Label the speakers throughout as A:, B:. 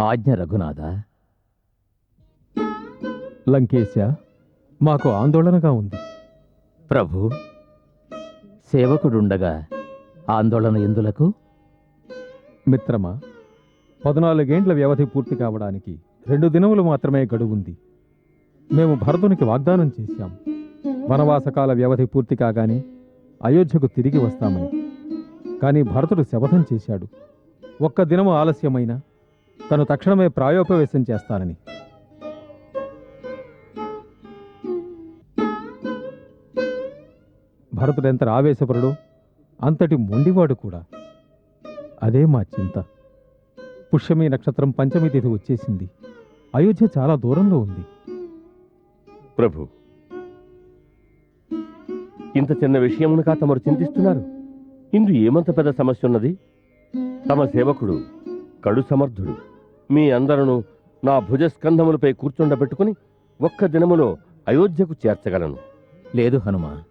A: ఆజ్ఞ రఘునాథ?
B: లంకేశ మాకు ఆందోళనగా ఉంది.
A: ప్రభు సేవకుడుండగా ఆందోళన ఎందులకు?
B: మిత్రమా పద్నాలుగేండ్ల వ్యవధి పూర్తి కావడానికి రెండు దినములు మాత్రమే గడువుంది. మేము భరతునికి వాగ్దానం చేశాం. వనవాసకాల వ్యవధి పూర్తి కాగానే అయోధ్యకు తిరిగి వస్తామని. కానీ భరతుడు శపథం చేశాడు. ఒక్క దినము ఆలస్యమైన తను తక్షణమే ప్రాయోపవేశం చేస్తానని. భరత ఎంత ఆవేశపరుడు అంతటి మొండివాడు కూడా. అదే మా చింత. పుష్యమి నక్షత్రం పంచమి తిథి వచ్చేసింది. అయోధ్య చాలా దూరంలో ఉంది.
C: ప్రభు ఇంత చిన్న విషయమునకా తమరు చింతిస్తున్నారు. ఇందు ఏమంత పెద్ద సమస్య ఉన్నది? తమ సేవకుడు కడు సమర్థుడు. మీ అందరను నా భుజస్కంధములపై కూర్చుండబెట్టుకుని ఒక్క దినములో అయోధ్యకు చేర్చగలను.
A: లేదు హనుమ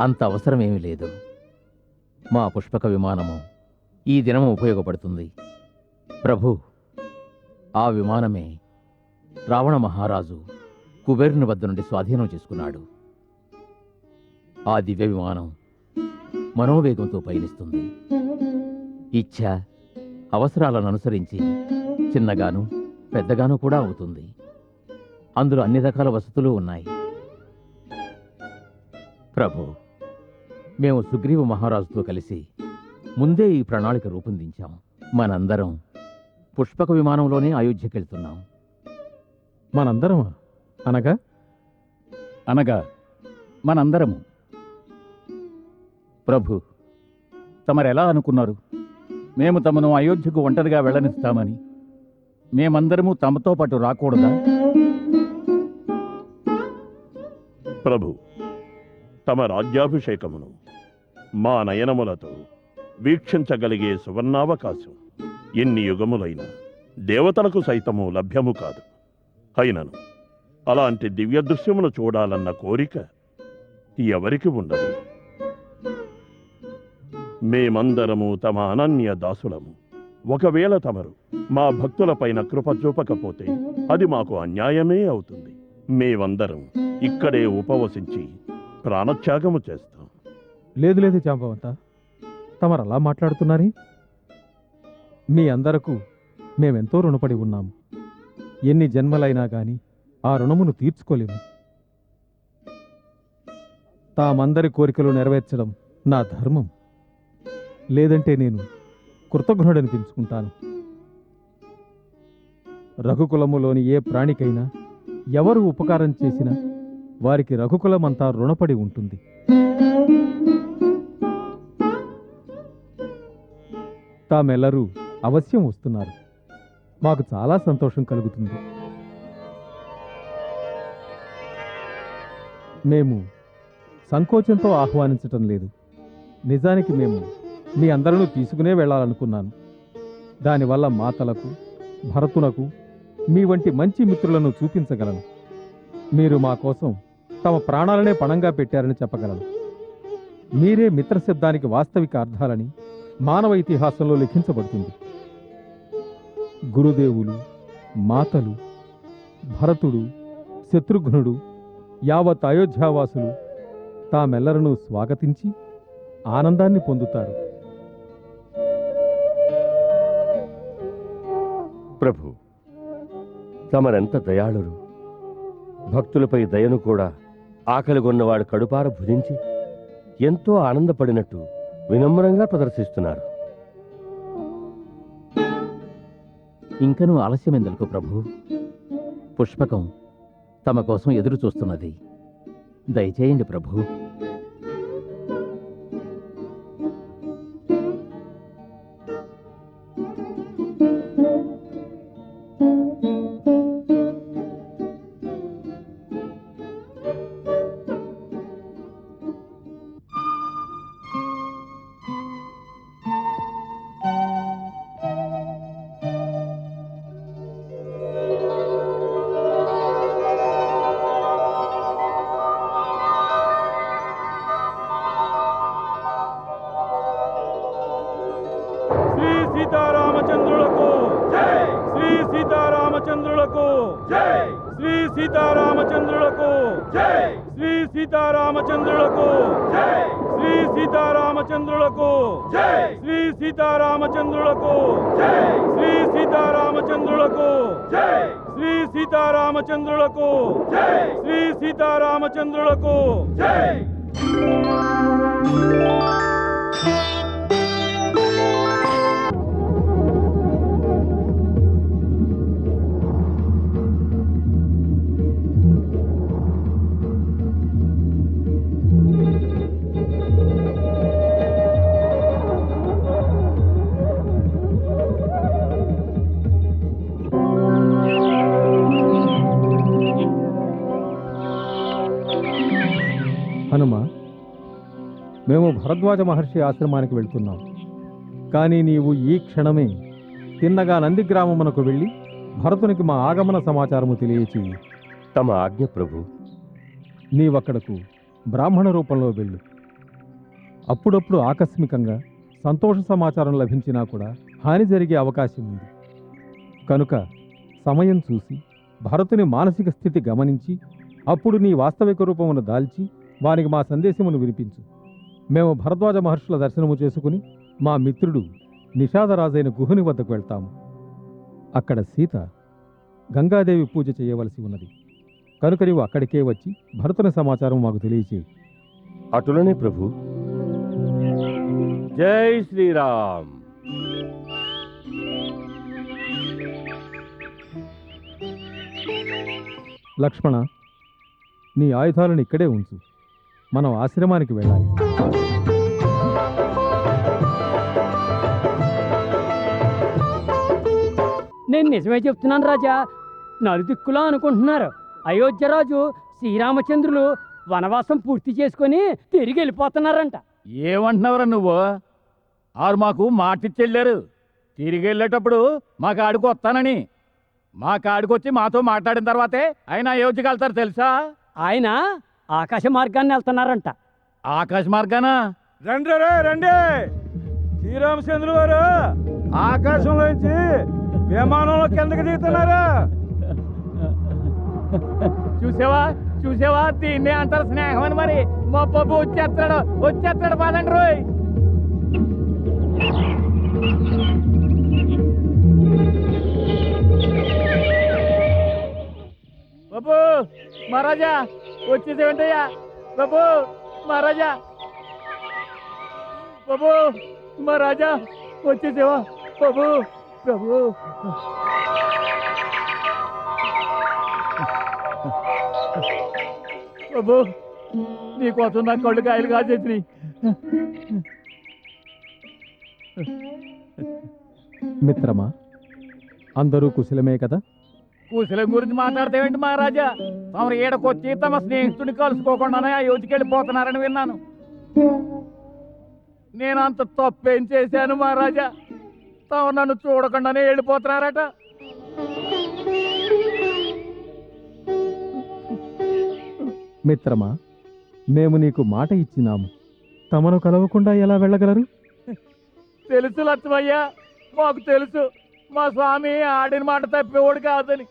A: అంత అవసరమేమీ లేదు. మా పుష్పక విమానము ఈ దినము ఉపయోగపడుతుంది. ప్రభు ఆ విమానమే రావణ మహారాజు కుబేరుని వద్ద నుండి స్వాధీనం చేసుకున్నాడు. ఆ దివ్య విమానం మనోవేగంతో పయనిస్తుంది. ఇచ్ఛ అవసరాలను అనుసరించి చిన్నగాను పెద్దగాను కూడా అవుతుంది. అందులో అన్ని రకాల వసతులు ఉన్నాయి. ప్రభు మేము సుగ్రీవ మహారాజుతో కలిసి ముందే ఈ ప్రణాళిక రూపొందించాం. మనందరం పుష్పక విమానంలోనే అయోధ్యకెళ్తున్నాం.
B: మనందరమా? అనగా?
D: అనగా మనందరము.
A: ప్రభు
D: తమరెలా అనుకున్నారు? మేము తమను అయోధ్యకు ఒంటరిగా వెళ్ళనిస్తామని. మేమందరము తమతో పాటు రాకూడదా?
E: ప్రభు తమ రాజ్యాభిషేకమును మా నయనములతో వీక్షించగలిగే సువర్ణావకాశం ఎన్ని యుగములైనా దేవతలకు సైతము లభ్యము కాదు. అయినను అలాంటి దివ్య దృశ్యమును చూడాలన్న కోరిక ఎవరికి ఉండదు? మేమందరము తమ అనన్య దాసులము. ఒకవేళ తమరు మా భక్తులపైన కృప చూపకపోతే అది మాకు అన్యాయమే అవుతుంది. మేమందరం ఇక్కడే ఉపవసించి ప్రాణత్యాగము చేస్తాం.
B: లేదు లేదు జాంబవంత తమరు అలా మాట్లాడుతున్నారే? మీ అందరకు మేమెంతో రుణపడి ఉన్నాము. ఎన్ని జన్మలైనా గాని ఆ రుణమును తీర్చుకోలేము. తామందరి కోరికలు నెరవేర్చడం నా ధర్మం. లేదంటే నేను కృతజ్ఞుడనిపించుకుంటాను. రఘుకులములోని ఏ ప్రాణికైనా ఎవరు ఉపకారం చేసినా వారికి రఘుకులమంతా రుణపడి ఉంటుంది. తామెల్లరూ అవశ్యం వస్తున్నారు. మాకు చాలా సంతోషం కలుగుతుంది. మేము సంకోచంతో ఆహ్వానించటం లేదు. నిజానికి మేము మీ అందరూ తీసుకునే వెళ్ళాలనుకున్నాను. దానివల్ల మాతలకు భరతునకు మీ వంటి మంచి మిత్రులను చూపించగలను. మీరు మా కోసం తమ ప్రాణాలనే పణంగా పెట్టారని చెప్పగలను. మీరే మిత్రశబ్దానికి వాస్తవిక అర్థాలని మానవ ఇతిహాసంలో లిఖించబడుతుంది. గురుదేవులు మాతలు భరతుడు శత్రుఘ్నుడు యావత్ అయోధ్యావాసులు తామెల్లరను స్వాగతించి ఆనందాన్ని పొందుతారు.
C: ప్రభు తమరెంత దయాళురు. భక్తులపై దయను కూడా ఆకలిగొన్నవాడు కడుపార భుజించి ఎంతో ఆనందపడినట్టు వినమ్రంగా ప్రదర్శిస్తున్నారు.
A: ఇంకనూ ఆలస్యమెందుకు ప్రభు? పుష్పకం తమ కోసం ఎదురు చూస్తున్నది దయచేయండి ప్రభు.
B: సీతారామచంద్రులకు.
F: శ్రీ సీతారామచంద్రులకు. శ్రీ సీతారామచంద్రులకు. శ్రీ సీతారామచంద్రులకు. శ్రీ సీతారామచంద్రులకు. శ్రీ సీతారామచంద్రులకు.
B: హనుమ మేము భరద్వాజ మహర్షి ఆశ్రమానికి వెళ్తున్నాం. కానీ నీవు ఈ క్షణమే తిన్నగా నందిగ్రామమునకు వెళ్ళి భరతునికి మా ఆగమన సమాచారము తెలియచేయి.
C: తమ ఆజ్ఞ ప్రభు.
B: నీవక్కడకు బ్రాహ్మణ రూపంలో వెళ్ళు. అప్పుడప్పుడు ఆకస్మికంగా సంతోష సమాచారం లభించినా కూడా హాని జరిగే అవకాశం ఉంది. కనుక సమయం చూసి భరతుని మానసిక స్థితి గమనించి అప్పుడు నీ వాస్తవిక రూపమును దాల్చి వానికి మా సందేశమును వినిపించు. మేము భరద్వాజ మహర్షుల దర్శనము చేసుకుని మా మిత్రుడు నిషాదరాజైన గుహుని వద్దకు వెళ్తాము. అక్కడ సీత గంగాదేవి పూజ చేయవలసి ఉన్నది. కనుక నీవు అక్కడికే వచ్చి భరతుని సమాచారం మాకు తెలియచేయి.
C: అటులనే ప్రభు. జై శ్రీరామ్.
B: లక్ష్మణ నీ ఆయుధాలను ఇక్కడే ఉంచు. మనం ఆశ్రమానికి వెళ్ళాలి.
G: నేను నిజమే చెప్తున్నాను రాజా. నలుదిక్కులా అనుకుంటున్నారు. అయోధ్యరాజు శ్రీరామచంద్రులు వనవాసం పూర్తి చేసుకొని తిరిగి వెళ్ళిపోతున్నారంట.
D: ఏమంటున్నావురా నువ్వు? ఆరు మాకు మాటిచ్చెళ్ళారు. తిరిగి వెళ్ళేటప్పుడు మా కాడికి వస్తానని. మా కాడికి వచ్చి మాతో మాట్లాడిన తర్వాతే ఆయన అయోధ్యకి వెళ్తారు తెలుసా?
G: ఆయన ఆకాశ మార్గాన్ని వెళ్తున్నారంట.
D: ఆకాశ మార్గాన?
F: రండి రే రండి. శ్రీరామచంద్రులు వారు ఆకాశంలోంచి విమానంలో కిందకి దిగుతున్నారా.
D: చూసావా? చూసావా? దీన్నే అంటారు స్నేహం అని మరి మా బాబు వచ్చేస్తాడు వచ్చేస్తాడు పదండి రోయ్. బాబు మహారాజా వచ్చేసేవంటయ్యా. బాబు మహారాజా బాబు మహారాజా వచ్చేసేవా. బాబు ప్రభు ప్రభు నీకోసం నా కళ్ళు కాయలు కాచేసినాయి
B: మిత్రమా అందరూ కుశలమే కదా?
D: కుశలం గురించి మాట్లాడతావేంటి మహారాజా? తమరు ఈడకొచ్చి తమ స్నేహితుడిని కలుసుకోకుండానే అయోధ్యకి వెళ్ళిపోతున్నారని విన్నాను. నేను అంత తప్పేం చేశాను మహారాజా? తమరు నన్ను చూడకుండానే వెళ్ళిపోతున్నారట.
B: మిత్రమా మేము నీకు మాట ఇచ్చినాము. తమను కలవకుండా ఎలా వెళ్ళగలరు?
D: తెలుసు లక్ష్మయ్య మాకు తెలుసు. మా స్వామి ఆడిన మాట తప్పేవాడు కాదని.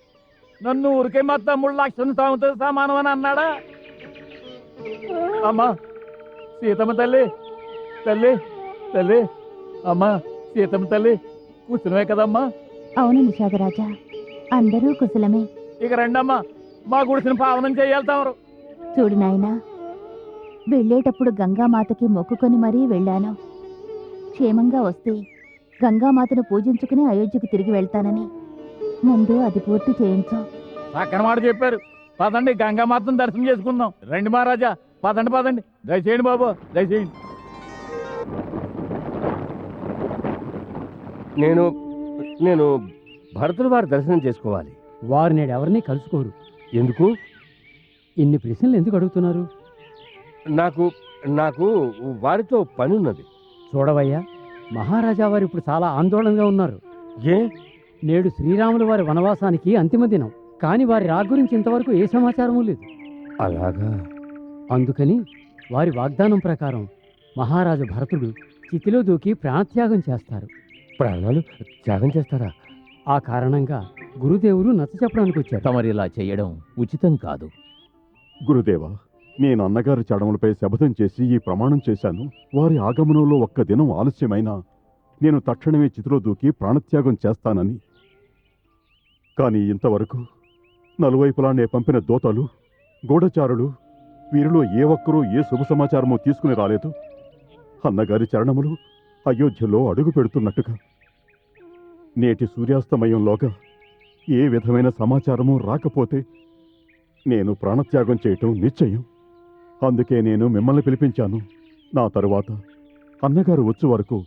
D: నన్ను ఊరికే మా తమ్ముడు లక్ష్మణ స్వామితో సమానం అని అన్నాడా? అమ్మా సీతమ్మ తల్లి తల్లి తల్లి అమ్మా సీతమ్మ తల్లి కూర్చున్నవే కదమ్మా.
H: అవును నిషాదరాజా అందరూ కుశలమే.
D: ఇక రండమ్మా మా గుడిసిన పావనం చేయాలి తమరు.
H: చూడు నాయనా వెళ్ళేటప్పుడు గంగామాతకి మొక్కుకొని మరీ వెళ్ళాను. క్షేమంగా వస్తే గంగామాతను పూజించుకుని అయోధ్యకు తిరిగి వెళ్తానని. ముందు అది పూర్తి చేయించు.
D: మాట చెప్పారు. పదండి గంగామాతను దర్శనం చేసుకుందాం. రండి మహారాజా పదండి పదండి. దయచేయండి బాబు దయచేయండి.
C: నేను నేను భరతుల వారి దర్శనం చేసుకోవాలి.
G: వారు నేడు ఎవరిని కలుసుకోరు.
C: ఎందుకు?
G: ఇన్ని ప్రశ్నలు ఎందుకు అడుగుతున్నారు?
C: నాకు నాకు వారితో పని ఉన్నది.
G: చూడవయ్యా మహారాజా వారు ఇప్పుడు చాలా ఆందోళనగా ఉన్నారు.
C: ఏ?
G: నేడు శ్రీరాముల వారి వనవాసానికి అంతిమ దినం కానీ వారి రా గురించి ఇంతవరకు ఏ సమాచారము లేదు.
C: అలాగా?
G: అందుకని వారి వాగ్దానం ప్రకారం మహారాజు భరతుడు చితిలో దూకి ప్రాణత్యాగం చేస్తారు.
C: ప్రాణాలు త్యాగం చేస్తారా?
G: ఆ కారణంగా గురుదేవులు నచ్చ చెప్పడానికి వచ్చారు
A: తమరిలా చేయడం ఉచితం కాదు.
I: గురుదేవా నేను అన్నగారి చడములపై శపథం చేసి ఈ ప్రమాణం చేశాను. వారి ఆగమనంలో ఒక్క దినం ఆలస్యమైనా నేను తక్షణమే చితిలో దూకి ప్రాణత్యాగం చేస్తానని. కానీ ఇంతవరకు నలువైపులా నే పంపిన దోతలు గూఢచారులు వీరిలో ఏ ఒక్కరూ ఏ శుభ సమాచారమూ తీసుకుని రాలేదు. అన్నగారి చరణములు అయోధ్యలో అడుగు పెడుతున్నట్టుగా. నేటి సూర్యాస్తమయంలోగా ఏ విధమైన సమాచారము రాకపోతే నేను ప్రాణత్యాగం చేయటం నిశ్చయం. అందుకే నేను మిమ్మల్ని పిలిపించాను. నా తరువాత అన్నగారు వచ్చే వరకు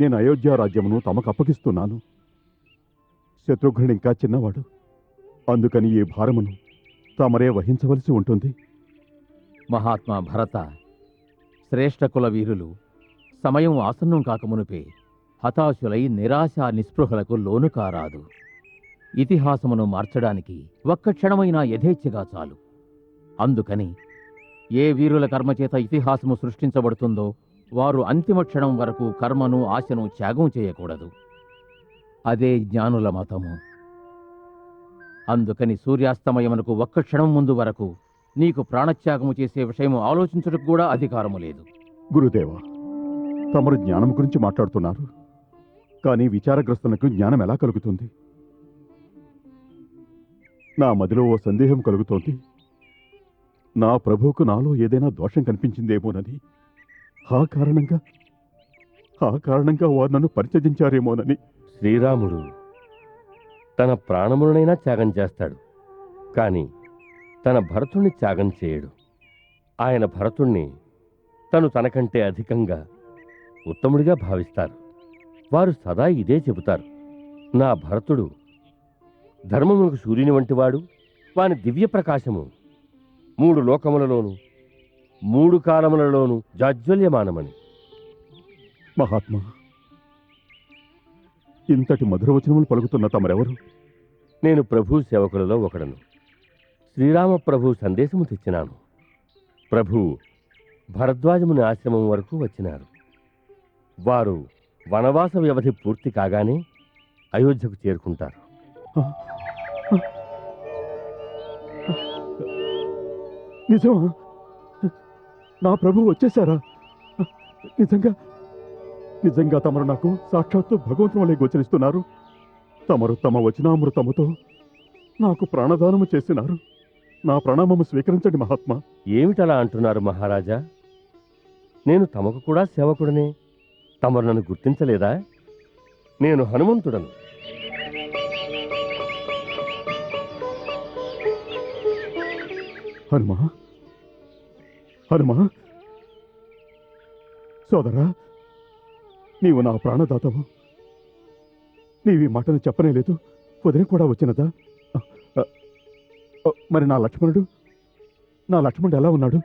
I: నేను అయోధ్య రాజ్యమును తమకు అప్పగిస్తున్నాను. శత్రుఘ్నుడు ఇంకా చిన్నవాడు. అందుకని ఈ భారమును తమరే వహించవలసి ఉంటుంది.
A: మహాత్మా భరత శ్రేష్ఠ కుల వీరులు సమయం ఆసన్నం కాకమునుపే హతాశులై నిరాశ నిస్పృహలకు లోను కారాదు. ఇతిహాసమును మార్చడానికి ఒక్క క్షణమైనా యథేచ్ఛగా చాలు. అందుకని ఏ వీరుల కర్మచేత ఇతిహాసము సృష్టించబడుతుందో వారు అంతిమ క్షణం వరకు కర్మను ఆశను త్యాగం చేయకూడదు. అదే జ్ఞానుల మతము. అందుకని సూర్యాస్తమయమునకు ఒక్క క్షణం ముందు వరకు నీకు ప్రాణత్యాగము చేసే విషయము ఆలోచించుటకు కూడా అధికారము లేదు.
I: గురుదేవ తమరు జ్ఞానం గురించి మాట్లాడుతున్నారు. కానీ విచారగ్రస్తులకు జ్ఞానం ఎలా కలుగుతుంది? నా మదిలో ఓ సందేహం కలుగుతోంది. నా ప్రభువుకు నాలో ఏదైనా దోషం కనిపించిందేమోనని ఆ కారణంగా ఆ కారణంగా వారు నన్ను పరిచయించారేమోనని
C: శ్రీరాముడు తన ప్రాణములనైనా త్యాగం చేస్తాడు కానీ తన భరతుణ్ణి త్యాగం చేయడు. ఆయన భరతుణ్ణి తను తనకంటే అధికంగా ఉత్తముడిగా భావిస్తారు. వారు సదా ఇదే చెబుతారు. నా భరతుడు ధర్మమునకు సూర్యుని వంటివాడు వాని దివ్య ప్రకాశము మూడు లోకములలోను మూడు కాలములలోను జాజ్వల్యమానమని.
I: మహాత్మా ఇంతటి మధురవచనములు పలుకుతున్న తమరెవరు?
C: నేను ప్రభు సేవకులలో ఒకడను. శ్రీరామ ప్రభు సందేశము తెచ్చినాను. ప్రభు భరద్వాజముని ఆశ్రమం వరకు వచ్చినారు. వారు వనవాస వ్యవధి పూర్తి కాగానే అయోధ్యకు చేరుకుంటారు.
I: నిజమా? నా ప్రభు వచ్చేశారా? నిజంగా నిజంగా తమరు నాకు సాక్షాత్తు భగవంతుని వలె గోచరిస్తున్నారు. తమరు తమ వచనామృతముతో నాకు ప్రాణదానము చేసినారు. నా ప్రణామము స్వీకరించండి మహాత్మా.
C: ఏమిటలా అంటున్నారు మహారాజా? నేను తమకు కూడా సేవకుడనే. తమరు నన్ను గుర్తించలేదా? నేను హనుమంతుడను.
I: హనుమా? హనుమా? సోదరా నీవు నా ప్రాణదాతవు? నీవి మాటను చెప్పనే లేదు. వదిన కూడా వచ్చినదా? మరి నా లక్ష్మణుడు? నా లక్ష్మణుడు ఎలా ఉన్నాడు?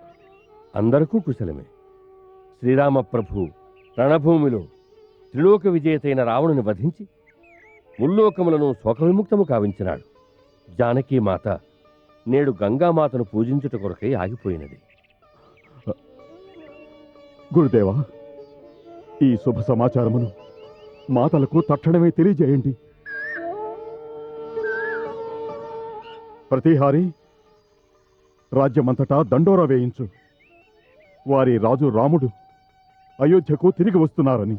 C: అందరికీ కుశలమే. శ్రీరామ ప్రభు రణభూమిలో త్రిలోక విజేతైన రావణుని వధించి ముల్లోకములను శోక విముక్తము కావించినాడు. జానకీ మాత నేడు గంగామాతను పూజించుట కొరకై ఆగిపోయినది.
I: గురుదేవా ఈ శుభ సమాచారమును మాతలకు తక్షణమే తెలియజేయండి. ప్రతిహారి రాజ్యమంతటా దండోరా వేయించు. వారి రాజు రాముడు అయోధ్యకు తిరిగి వస్తున్నారని.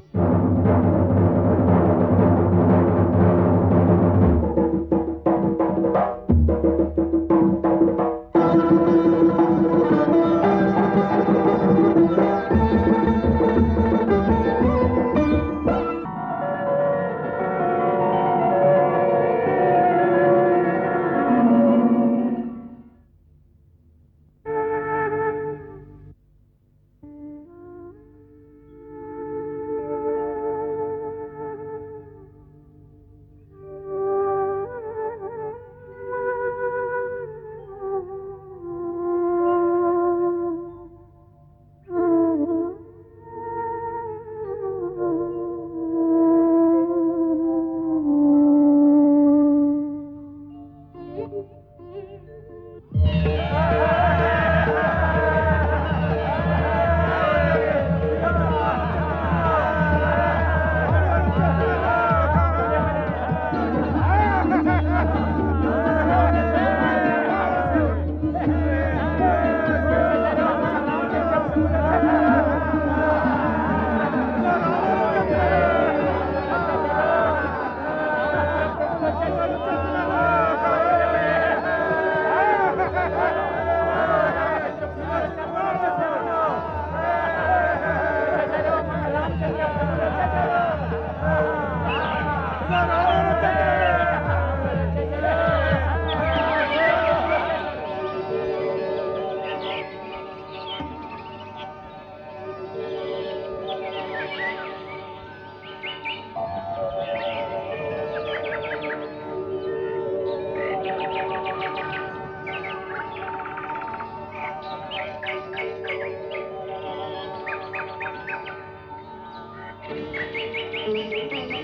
I: Thank you.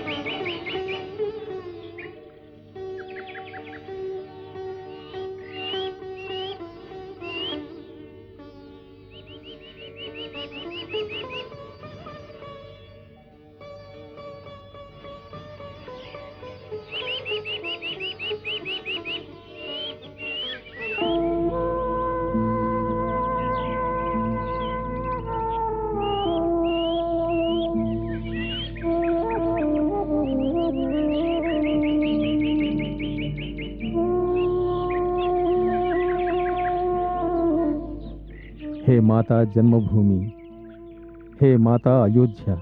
B: హే మాతా జన్మభూమి హే మాతా అయోధ్య.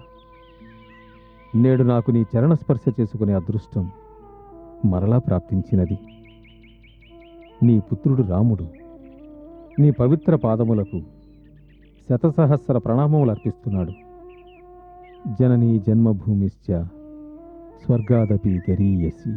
B: నేడు నాకు నీ చరణ స్పర్శ చేసుకునే అదృష్టం మరలా ప్రాప్తించినది. నీ పుత్రుడు రాముడు నీ పవిత్ర పాదములకు శతసహస్ర ప్రణామములు అర్పిస్తున్నాడు. జననీ జన్మభూమిశ్చ స్వర్గాదపి గరీయసి.